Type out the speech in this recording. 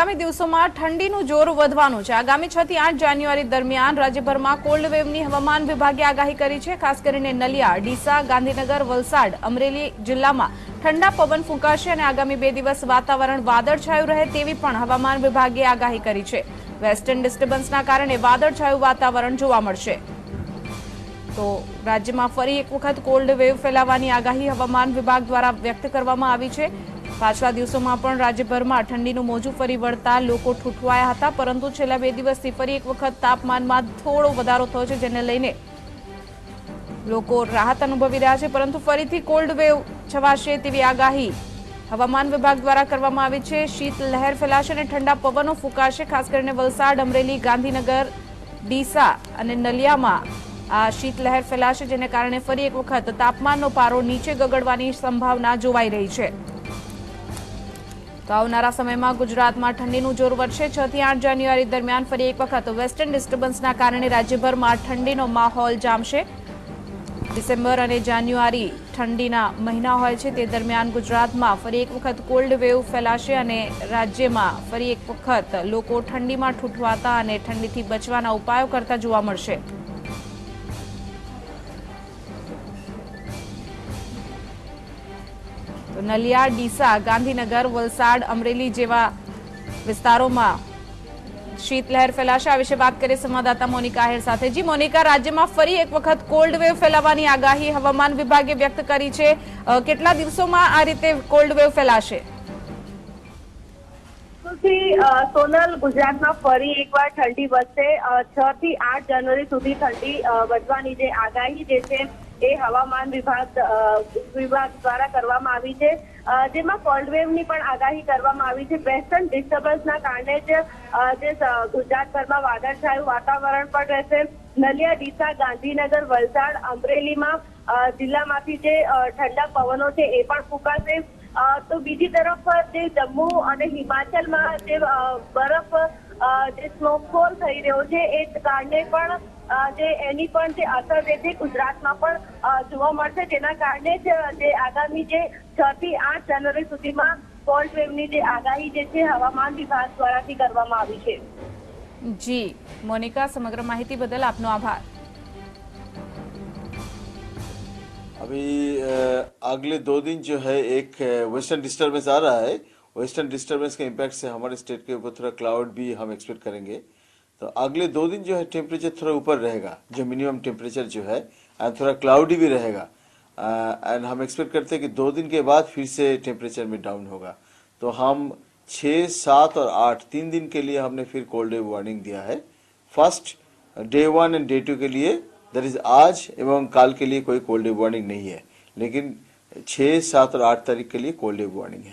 આગામી દિવસોમાં ઠંડીનું જોર વધવાનું છે. આગામી છ થી આઠ જાન્યુઆરી દરમિયાન રાજ્યભરમાં કોલ્ડ વેવની હવામાન વિભાગે આગાહી કરી છે. ખાસ કરીને નલિયા, ડીસા, ગાંધીનગર, વલસાડ, અમરેલી જિલ્લામાં ઠંડા પવન ફૂંકાશે અને આગામી બે દિવસ વાતાવરણ વાદળછાયું રહે તેવી પણ હવામાન વિભાગે આગાહી કરી છે. વેસ્ટર્ન ડિસ્ટર્બન્સના કારણે વાદળછાયું વાતાવરણ જોવા મળશે. તો રાજ્યમાં ફરી એક વખત કોલ્ડ વેવ ફેલાવાની આગાહી હવામાન વિભાગ દ્વારા વ્યક્ત કરવામાં આવી છે. પાછલા દિવસોમાં પણ રાજ્યભરમાં ઠંડીનું મોજું ફરી વળતા લોકો ઠૂંઠવાયા હતા, પરંતુ છેલ્લા બે દિવસથી ફરી એક વખત તાપમાનમાં થોડો વધારો થયો છે, જેને લઈને લોકો રાહત અનુભવી રહ્યા છે, પરંતુ ફરીથી કોલ્ડ વેવ છવાશે તેવી આગાહી હવામાન વિભાગ દ્વારા કરવામાં આવી છે. શીત લહેર ફેલાશે અને ઠંડા પવનો ફૂંકાશે, ખાસ કરીને વલસાડ, અમરેલી, ગાંધીનગર, ડીસા અને નલિયામાં આ શીત લહેર ફેલાશે, જેને કારણે ફરી એક વખત તાપમાનનો પારો નીચે ગગડવાની સંભાવના જોવાઈ રહી છે. તો આવનારા સમયમાં ગુજરાતમાં ઠંડીનું જોર વધશે. છ થી આઠ જાન્યુઆરી દરમિયાન ફરી એક વખત વેસ્ટર્ન ડિસ્ટર્બન્સના કારણે રાજ્યભરમાં ઠંડીનો માહોલ જામશે. ડિસેમ્બર અને જાન્યુઆરી ઠંડીના મહિના હોય છે. તે દરમિયાન ગુજરાતમાં ફરી એક વખત કોલ્ડ વેવ ફેલાશે અને રાજ્યમાં ફરી એક વખત લોકો ઠંડીમાં ઠૂંઠવાતા અને ઠંડીથી બચવાના ઉપાયો કરતા જોવા મળશે. તો નલિયા, ડીસા, ગાંધીનગર, વલસાડ, અમરેલી જેવા વિસ્તારોમાં શીતલહેર ફેલાશે. આ વિશે વાત કરીએ સંવાદદાતા મોનિકા આહિર સાથે. જી મોનિકા, રાજ્યમાં ફરી એક વખત કોલ્ડ ફેલાવાની આગાહી હવામાન વિભાગે વ્યક્ત કરી છે. કેટલા દિવસોમાં આ રીતે કોલ્ડ વેવ ફેલાશે? સોનલ, ગુજરાતમાં ફરી એકવાર ઠંડી વધશે. છ થી આઠ જાન્યુઆરી સુધી ઠંડી વધવાની જે આગાહી જે છે એ હવામાન વિભાગ વિભાગ દ્વારા કરવામાં આવી છે. જેમાં કોલ્ડ વેવની પણ આગાહી કરવામાં આવી છે. વેસ્ટર્ન ડિસ્ટર્બન્સના કારણે જ જે ગુજરાતભરમાં વાદળછાયું વાતાવરણ પણ રહેશે. નલિયા, ડીસા, ગાંધીનગર, વલસાડ, અમરેલીમાં જિલ્લામાંથી જે ઠંડા પવનો છે એ પણ ફૂંકાશે. તો બીજી તરફ જે જમ્મુ અને હિમાચલમાં જે બરફ જે સ્નોફોલ થઈ રહ્યો છે એ કારણે પણ અ, જે એની પણ જે અસર છે તે ગુજરાતમાં પણ અ, જોવા મળશે જેના કારણે જ જે આગામી જે છ થી આઠ જાન્યુઆરી સુધીમાં કોલ્ડ વેવની જે આગાહી જે છે હવામાન વિભાગ દ્વારાથી કરવામાં આવી છે જી મોનિકા સમગ્ર માહિતી બદલ આપનો આભાર अभी अ, अगले दो दिन जो है एक वेस्टर्न डिस्टरबेंस आ रहा है वेस्टर्न डिस्टर्बेंस के इम्पैक्ट से हमारे स्टेट के ऊपर थोड़ा क्लाउड भी हम एक्सपेक्ट करेंगे। तो अगले दो दिन जो है टेम्परेचर थोड़ा ऊपर रहेगा, जो मिनिमम टेम्परेचर जो है एंड थोड़ा क्लाउडी भी रहेगा। एंड हम एक्सपेक्ट करते हैं कि दो दिन के बाद फिर से टेम्परेचर में डाउन होगा। तो हम छः सात और आठ, तीन दिन के लिए हमने फिर कोल्ड वेव वार्निंग दिया है। First day one and day two के लिए दैट इज़ आज एवं काल के लिए कोई कोल्ड वेव वार्निंग नहीं है। लेकिन छः सात और आठ तारीख के लिए कोल्ड वेव वार्निंग है।